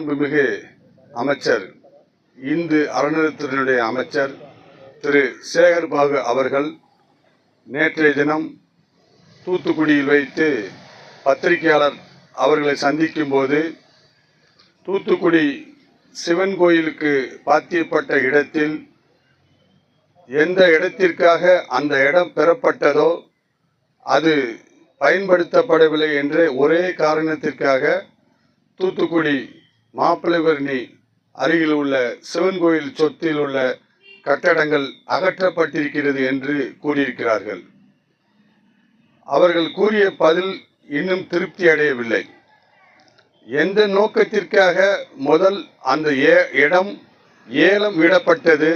மாண்புமிகு அமைச்சர் இந்து அறநிலையத்துறையினுடைய அமைச்சர் திரு. சேகர்பாபு அவர்கள் நேற்றைய தினம் தூத்துக்குடியில் வைத்து பத்திரிகையாளர் அவர்களை சந்திக்கும் போது தூத்துக்குடி சிவன் கோயிலுக்கு பாத்தியப்பட்ட இடத்தில் எந்த இடத்திற்காக அந்த இடம் பெறப்பட்டதோ அது பயன்படுத்தப்படவில்லை என்ற ஒரே காரணத்திற்காக தூத்துக்குடி மாப்பிள்ளைவரணி அருகில் உள்ள சிவன் கோயில் சொத்தில் உள்ள கட்டடங்கள் அகற்றப்பட்டிருக்கிறது என்று கூறியிருக்கிறார்கள். அவர்கள் கூறிய பதில் இன்னும் திருப்தி அடையவில்லை. எந்த நோக்கத்திற்காக முதல் அந்த ஏ இடம் ஏலம் விடப்பட்டது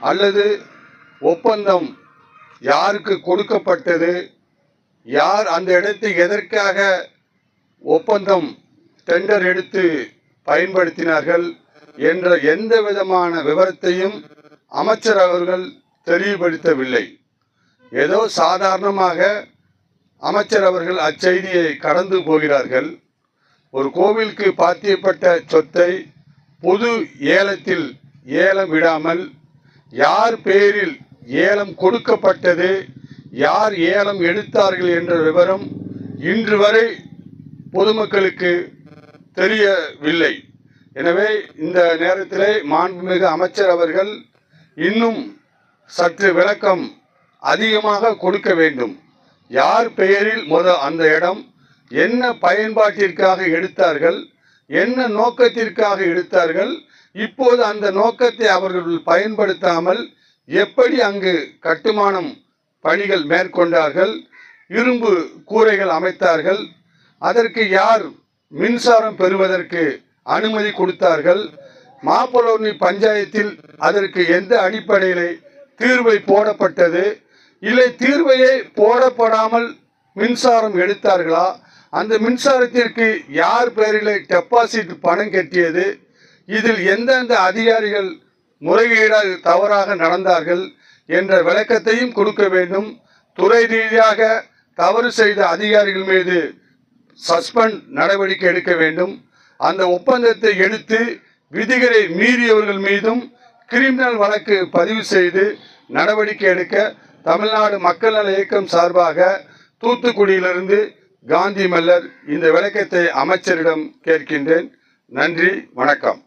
அல்லது ஒப்பந்தம் யாருக்கு கொடுக்கப்பட்டது? யார் அந்த இடத்தை எதற்காக ஒப்பந்தம் டெண்டர் எடுத்து பயன்படுத்தினார்கள் என்ற எந்த விதமான விவரத்தையும் அமைச்சர் அவர்கள் தெளிவுபடுத்தவில்லை. ஏதோ சாதாரணமாக அமைச்சர் அவர்கள் அச்செய்தியை கடந்து போகிறார்கள். ஒரு கோவிலுக்கு பாத்தியப்பட்ட சொத்தை பொது ஏலத்தில் ஏலம் விடாமல் யார் பேரில் ஏலம் கொடுக்கப்பட்டது யார் ஏலம் எடுத்தார்கள் என்ற விவரம் இன்று வரை பொதுமக்களுக்கு தெரியவில்லை. எனவே இந்த நேரத்திலே மாண்புமிகு அமைச்சர் அவர்கள் இன்னும் சற்று விளக்கம் அதிகமாக கொடுக்க வேண்டும். யார் பெயரில் முத அந்த இடம் என்ன பயன்பாட்டிற்காக எடுத்தார்கள் என்ன நோக்கத்திற்காக எடுத்தார்கள் இப்போது அந்த நோக்கத்தை அவர்கள் பயன்படுத்தாமல் எப்படி அங்கு கட்டுமானம் பணிகள் மேற்கொண்டார்கள் இரும்பு கூரைகள் அமைத்தார்கள் அதற்கு யார் மின்சாரம் பெறுவதற்கு அனுமதி கொடுத்தார்கள். மாப்பலோர்னி பஞ்சாயத்தில் அதற்கு எந்த அடிப்படையில் தீர்வை போடப்பட்டது? இல்லை தீர்வையே போடப்படாமல் மின்சாரம் எடுத்தார்களா? அந்த மின்சாரத்திற்கு யார் பேரில் டெபாசிட் பணம் கட்டியது? இதில் எந்தெந்த அதிகாரிகள் முறைகேடாக தவறாக நடந்தார்கள் என்ற விளக்கத்தையும் கொடுக்க வேண்டும். துறை ரீதியாக தவறு செய்த அதிகாரிகள் மீது சஸ்பெண்ட் நடவடிக்கை எடுக்க வேண்டும். அந்த ஒப்பந்தத்தை எடுத்து விதிகளை மீறியவர்கள் மீதும் கிரிமினல் வழக்கு பதிவு செய்து நடவடிக்கை எடுக்க தமிழ்நாடு மக்கள் நல இயக்கம் சார்பாக தூத்துக்குடியிலிருந்து காந்தி மல்லர் இந்த விளக்கத்தை அமைச்சரிடம் கேட்கின்றேன். நன்றி வணக்கம்.